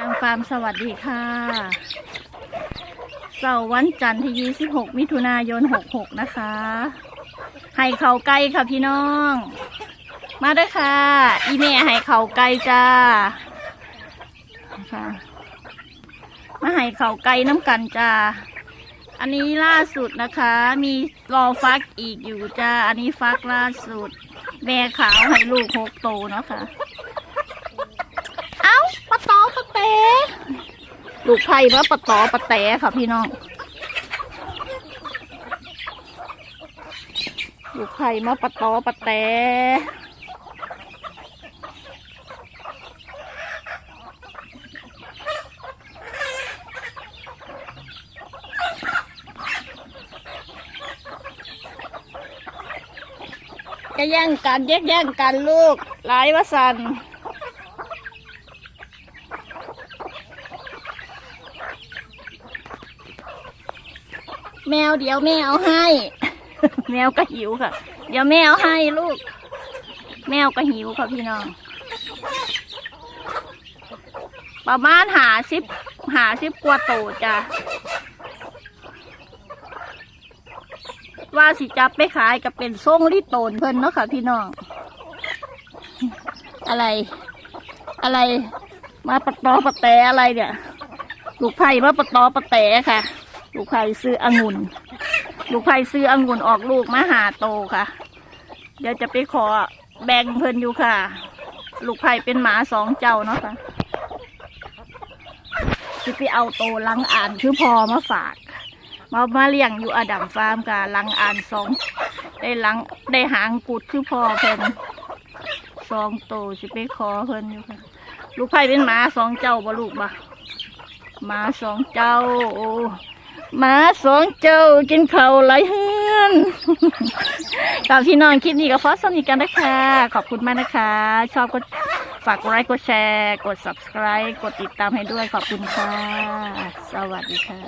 ดังฟาร์มสวัสดีค่ะเสาร์วันจันทร์ที่ 26 มิถุนายน 66 นะคะ ให้เขาไก่ค่ะพี่น้อง มาด้อค่ะ อีเมให้เขาไก่จ้าค่ะมาให้เขาไก่น้ำกันจ้า อันนี้ล่าสุดนะคะ มีรอฟักอีกอยู่จ้า อันนี้ฟักล่าสุด แม่ขาวให้ลูกหกโตเนาะค่ะเอ้าปะ ปลูกไผ่ว่าปะตอปะเตะค่ะพี่น้องลูกไผ่มาปะตอปะเตะจะแย่งกันแย่งแย่งกันลูกหลายวสัน แมวเดี๋ยวแม่เอาให้ แมวก็หิวค่ะ เดี๋ยวแม่เอาให้ลูก แมวก็หิวค่ะพี่น้อง ประมาณหาสิบหาสิบกว่าโตจ้ะว่าสิจับไปขายก็เป็นส่งลิโตนเพิ่นเนาะค่ะพี่น้อง อะไร อะไร มาปะตอปะแตอะไรเนี่ย ลูกไผ่มาปะตอปะแตค่ะ ลูกไผ่ซื้อองุ่น ลูกไผ่ซื้อองุ่นออกลูกมาหาโตค่ะ เดี๋ยวจะไปขอแบ่งเพิ่นอยู่ค่ะ ลูกไผ่เป็นหมาสองเจ้าเนาะค่ะจะไปเอาโตลังอ่านคือพอมาฝาก มามาเลี้ยงอยู่อดัมฟาร์มค่ะลังอ่านสองได้ลังได้หางกุดคือพอเพิ่นสองโตสิไปขอเพิ่นอยู่ค่ะ ลูกไผ่เป็นหมาสองเจ้าบ่ลูกบ่หมาสองเจ้าโอ้ หมาสองเจ้ากินข้าไหลายเฮือนกับพี่น้องคลิปนี้ก็ขอสนิทกันนะคะ ขอบคุณมากนะคะ ชอบก็ฝากไลค์กดแชร์ กด subscribe กดติดตามให้ด้วยขอบคุณค่ะ สวัสดีค่ะ